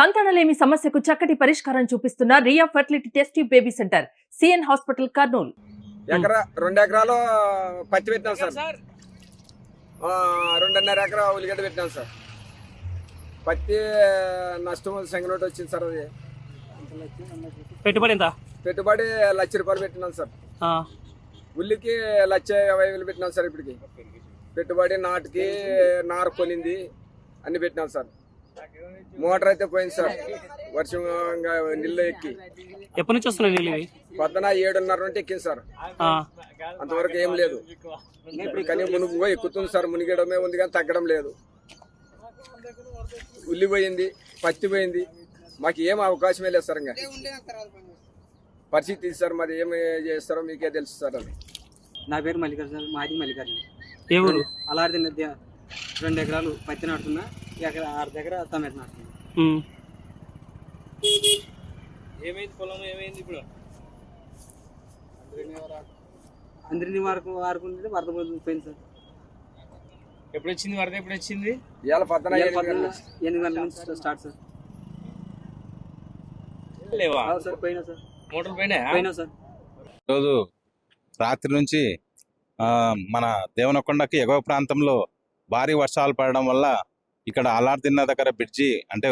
సంతానలేమి సమస్యకు చక్కటి పరిష్కారం చూపిస్తున్న Ria fertility test baby centre C N hospital Kurnool. ఎకరా రెండు ఎకరాలు పత్తి పెట్టినాం సార్. ఆ, రెండున్నర ఎకరా ఉల్లిగడ్డ పెట్టినాం సార్. పత్తి నష్టం సంగనోటి వచ్చింది సార్ అది. పెట్టుబడి ఎంత? పెట్టుబడి లక్ష రూపాయలు పెట్టినాం సార్. ఆ, ఉల్లికి లక్ష యాభై వేలు పెట్టినాం సార్ ఇప్పటికి. పెట్టుబడి నాటుకి నారు కొనింది అన్ని పెట్టినాం సార్. మోటార్ అయితే పోయింది సార్. వర్షం నీళ్ళు ఎక్కి. ఎప్పటి నుంచి వస్తున్నాయి నీళ్ళు ఇవి? పొద్దున ఏడున్నర నుండి ఎక్కింది సార్. ఆ, అంతవరకు ఏం లేదు. ఇప్పుడు కానీ మునుగు ఎక్కుతుంది సార్. మునిగడమే ఉంది కానీ తగ్గడం లేదు. ఉల్లి పోయింది పత్తి పోయింది. మాకు ఏం అవకాశమే లేదు సార్ ఇంకా. పరిస్థితి సార్ మాది ఏమి చేస్తారో మీకే తెలుసు సార్ అది. నా పేరు మల్లికార్జున మాది మల్లికార్జున. ఏ ఊరు? అలాంటి రెండు ఎకరాలు పత్తి నాటుతున్నా. ఎకరా ఆరు దగ్గర టమాటా నాటుతున్నా ఉమ్. అందరినీ వరకు వారుకుంటే వరద పోయింది సార్. ఎప్పుడు వచ్చింది వరద ఎప్పుడు వచ్చింది ఇవాళ పొద్దున ఎనిమిది పొద్దున్న గంటలకు. ఎనిమిది గంటల నుంచి స్టార్ట్ సార్. లేవా? సార్ పోయినా సార్. మోటార్ పోయినా సార్. రోజు రాత్రి నుంచి ఆ, మన దేవనకొండకి ఎగువ ప్రాంతంలో భారీ వర్షాలు పడడం వల్ల ఇక్కడ అలార్దిన్న దగ్గర బ్రిడ్జి అంటే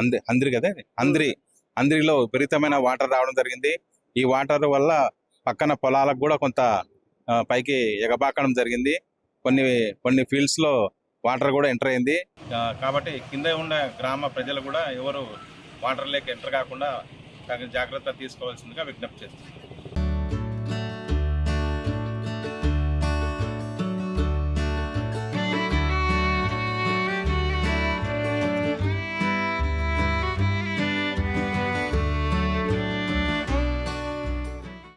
అంది అందిరి కదా? అందిరి. అందిరిలో విపరీతమైన వాటర్ రావడం జరిగింది. ఈ వాటర్ వల్ల పక్కన పొలాలకు కూడా కొంత పైకి ఎగబాకడం జరిగింది. కొన్ని కొన్ని ఫీల్డ్స్లో వాటర్ కూడా ఎంటర్ అయింది. కాబట్టి కింద ఉన్న గ్రామ ప్రజలు కూడా ఎవరు వాటర్ లేక ఎంటర్ కాకుండా తగిన జాగ్రత్త తీసుకోవాల్సిందిగా విజ్ఞప్తి చేస్తున్నారు.